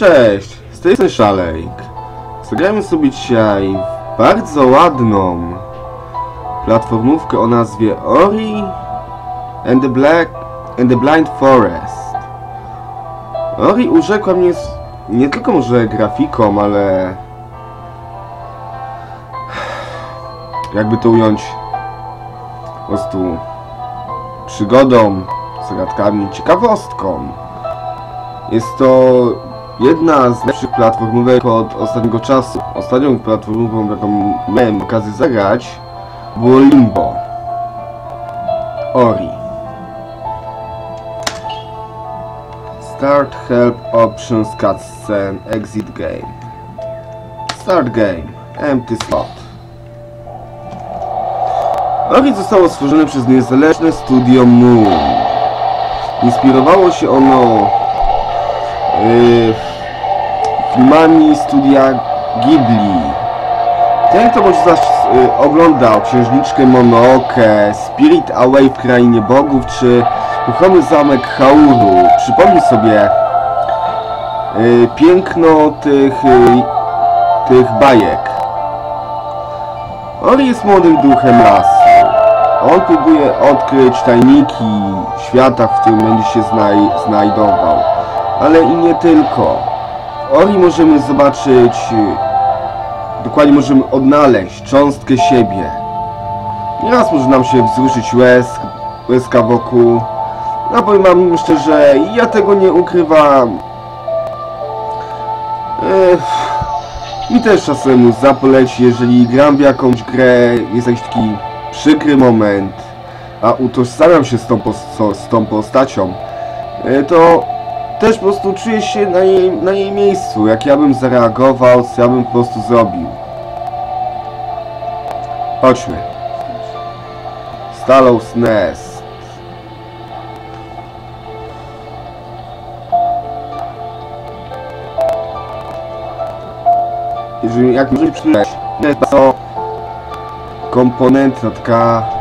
Cześć, z tej strony Szalejk. Zagrajmy sobie dzisiaj bardzo ładną platformówkę o nazwie Ori and the Black and the Blind Forest. Ori urzekła mnie nie tylko może grafiką, ale jakby to ująć po prostu przygodą, zagadkami, ciekawostką. Jest to jedna z lepszych platformówek od ostatniego czasu. Ostatnią platformówką, jaką miałem okazję zagrać, było Limbo. Ori. Start Help Options Cutscene Exit Game. Start Game. Empty slot. Ori zostało stworzone przez niezależne studio Moon. Inspirowało się ono yy, filmami studia Ghibli. Ten, kto może zaś yy, oglądał Księżniczkę Mononoke, Spirit Away w Krainie Bogów, czy Ruchomy Zamek Hauru, przypomnij sobie yy, piękno tych, yy, tych bajek. Ori jest młodym duchem lasu. On próbuje odkryć tajniki świata, w którym będzie się znaj znajdował. Ale i nie tylko. Ori możemy zobaczyć, dokładnie możemy odnaleźć cząstkę siebie. Nieraz może nam się wzruszyć łez, łezka wokół. No powiem wam szczerze, ja tego nie ukrywam. Ech, mi też czasem zapoleci, jeżeli gram w jakąś grę, jest jakiś taki przykry moment, a utożsamiam się z tą, z tą postacią, e, to też po prostu czuję się na jej, na jej miejscu, jak ja bym zareagował, co ja bym po prostu zrobił. Chodźmy. Stallows Nest. Jeżeli, jak możemy przytulić, to komponenta taka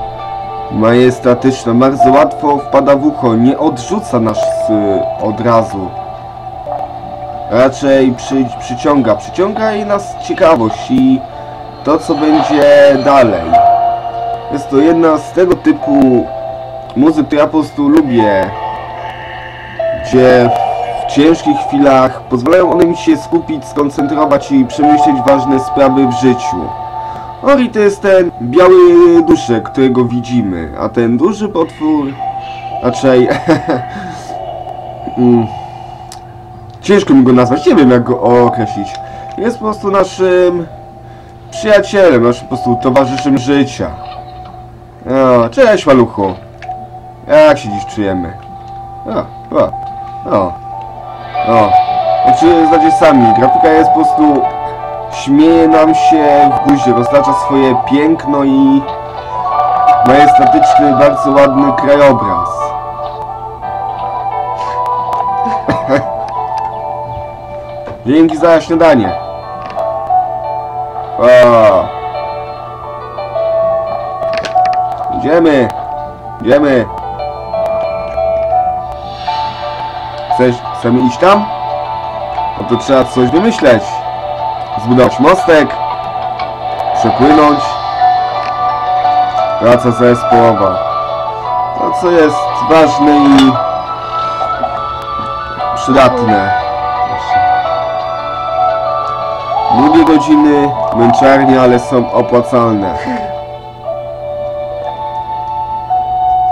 majestatyczna, bardzo łatwo wpada w ucho, nie odrzuca nas y, od razu. Raczej przy, przyciąga, przyciąga i nas ciekawość i to co będzie dalej. Jest to jedna z tego typu muzyk, które ja po prostu lubię, gdzie w ciężkich chwilach pozwalają one mi się skupić, skoncentrować i przemyśleć ważne sprawy w życiu. Ori to jest ten biały duszek, którego widzimy, a ten duży potwór raczej... mm, ciężko mi go nazwać, nie wiem jak go określić. Jest po prostu naszym przyjacielem, naszym po prostu towarzyszem życia. O, cześć maluchu. Jak się dziś czujemy? O, o, o, o. Znaczy, znacie sami, grafika jest po prostu śmieje nam się w buzie, roztacza swoje piękno i majestatyczny, bardzo ładny krajobraz. Dzięki za śniadanie. O. Idziemy. Idziemy. Chcesz, chcemy iść tam? No to trzeba coś wymyśleć zbudować mostek, przepłynąć. Praca zespołowa. To co jest ważne i przydatne. Długie godziny, męczarnie, ale są opłacalne.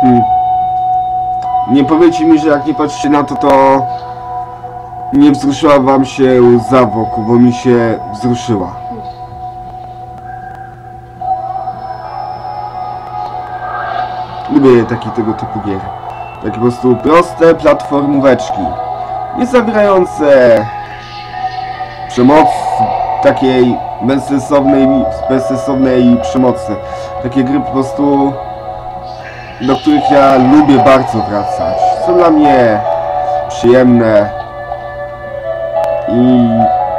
Hmm. Nie powiecie mi, że jak nie patrzycie na to, to nie wzruszyła wam się łza wokół, bo mi się wzruszyła. Lubię taki tego typu gier. Takie po prostu proste platformóweczki. Nie zawierające przemoc takiej bezsensownej, bezsensownej przemocy. Takie gry po prostu do których ja lubię bardzo wracać. Są dla mnie przyjemne,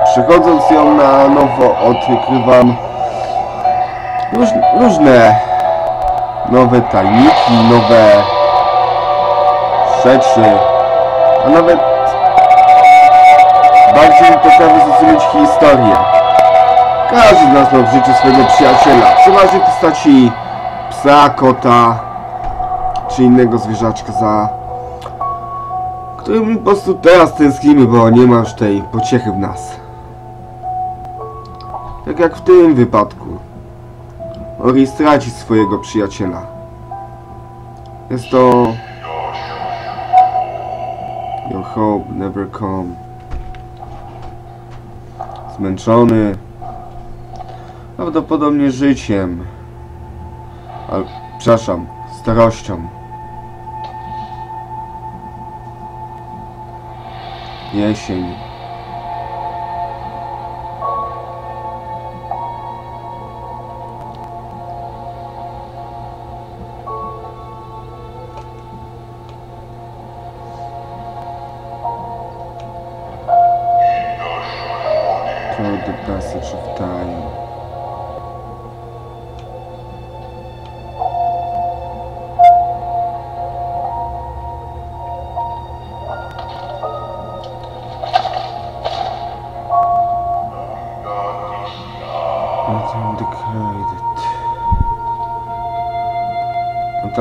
przechodząc ją na nowo odkrywam róż, różne nowe tajniki, nowe rzeczy, a nawet bardzo mi potrafię zrozumieć historię. Każdy z nas ma w życiu swojego przyjaciela, przeważnie w postaci psa, kota czy innego zwierzaczka za którym po prostu teraz tęsknimy, bo nie ma już tej pociechy w nas. Tak jak w tym wypadku. Ori straci swojego przyjaciela. Jest to... Your hope never come. Zmęczony. Prawdopodobnie życiem. Ale, przepraszam, starością. и ощущений.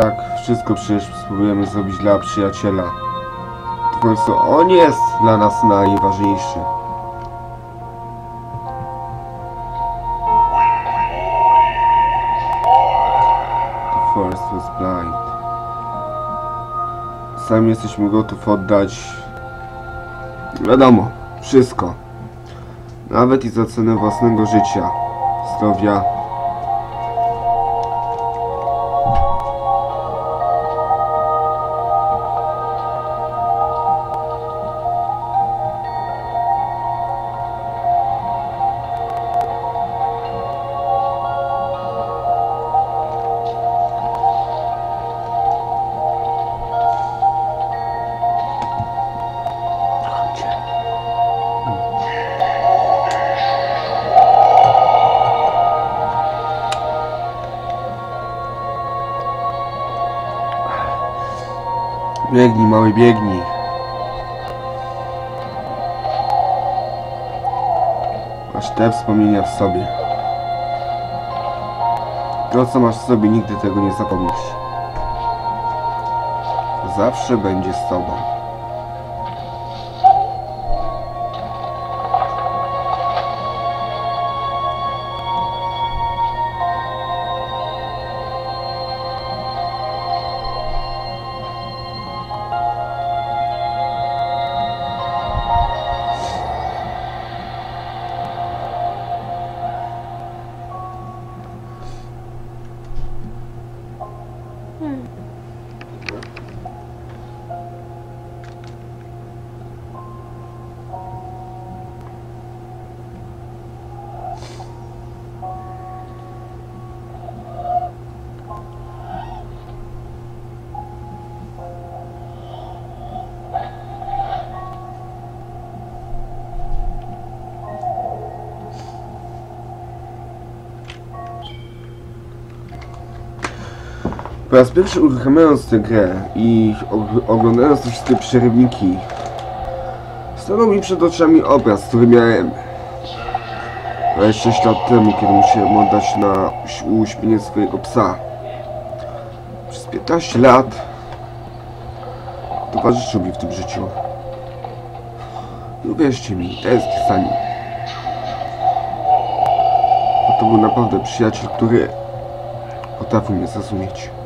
Tak, wszystko przecież spróbujemy zrobić dla przyjaciela. Po prostu on jest dla nas najważniejszy. The forest was blind. Sami jesteśmy gotów oddać... Wiadomo, wszystko. Nawet i za cenę własnego życia, zdrowia. Biegnij, mały, biegnij. Masz te wspomnienia w sobie. To, co masz w sobie, nigdy tego nie zapomnisz. Zawsze będzie z tobą. Po raz pierwszy uruchamiając tę grę i og- oglądając te wszystkie przerywniki, stanął mi przed oczami obraz, który miałem 26 lat temu, kiedy musiałem oddać na uś- uśpienie swojego psa. Przez 15 lat towarzyszył mi w tym życiu. I uwierzcie mi, za nim. Bo to był naprawdę przyjaciel, który potrafił mnie zrozumieć.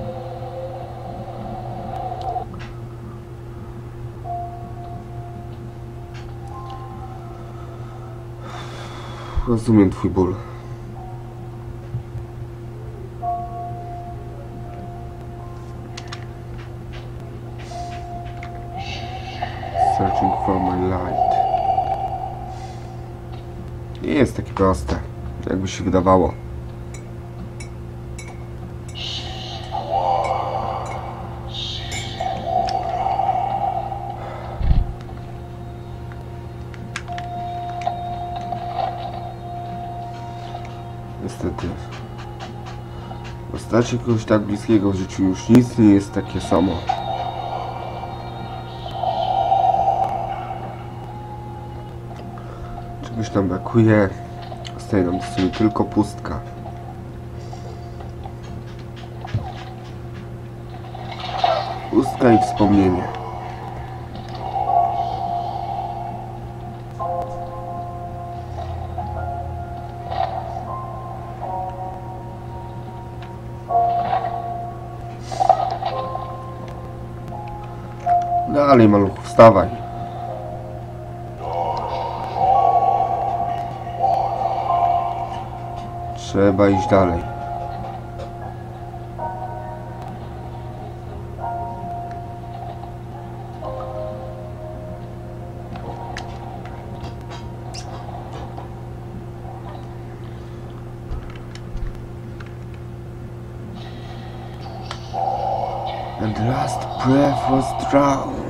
Rozumiem twój ból. Searching for my light. Nie jest takie proste, jakby się wydawało. Postacie kogoś tak bliskiego w życiu już nic nie jest takie samo. Czegoś nam brakuje. Zostaje nam w tylko pustka. Pustka i wspomnienie. Dalej maluch, wstawaj. Trzeba iść dalej. And last breath was drowned.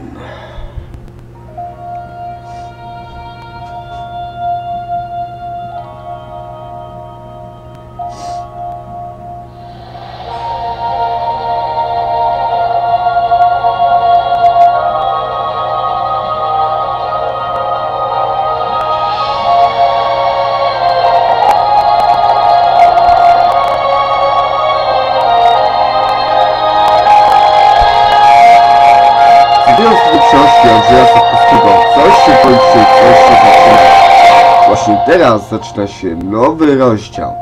Właśnie teraz zaczyna się nowy rozdział,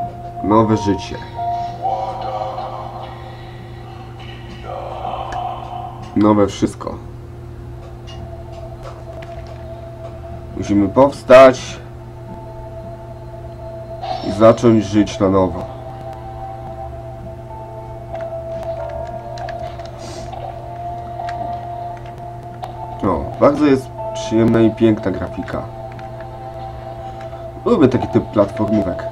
nowe życie. Nowe wszystko. Musimy powstać i zacząć żyć na nowo. O, bardzo jest przyjemna i piękna grafika. Lubię taki typ platformówek.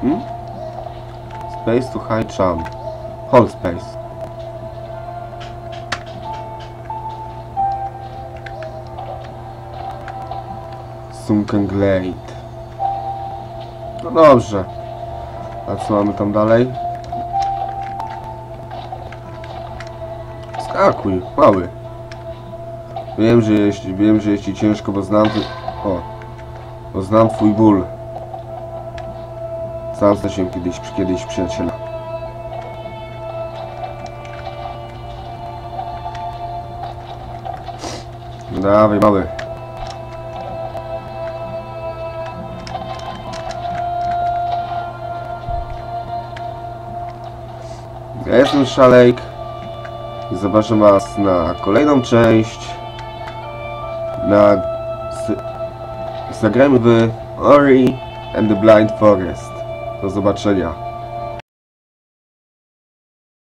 Hmm? Space to high jump. Whole space. Sunken Glade. No dobrze. A co mamy tam dalej? Skakuj, mały. Wiem, że jeśli, wiem, że jeśli ciężko, bo znam twój... O. Bo znam twój ból. Sam straciłem kiedyś, kiedyś przyjaciela. Dawaj, mały. Ja jestem Szalejk. I Zapraszam Was na kolejną część. Na. Z- Zagramy w Ori and the Blind Forest. Do zobaczenia.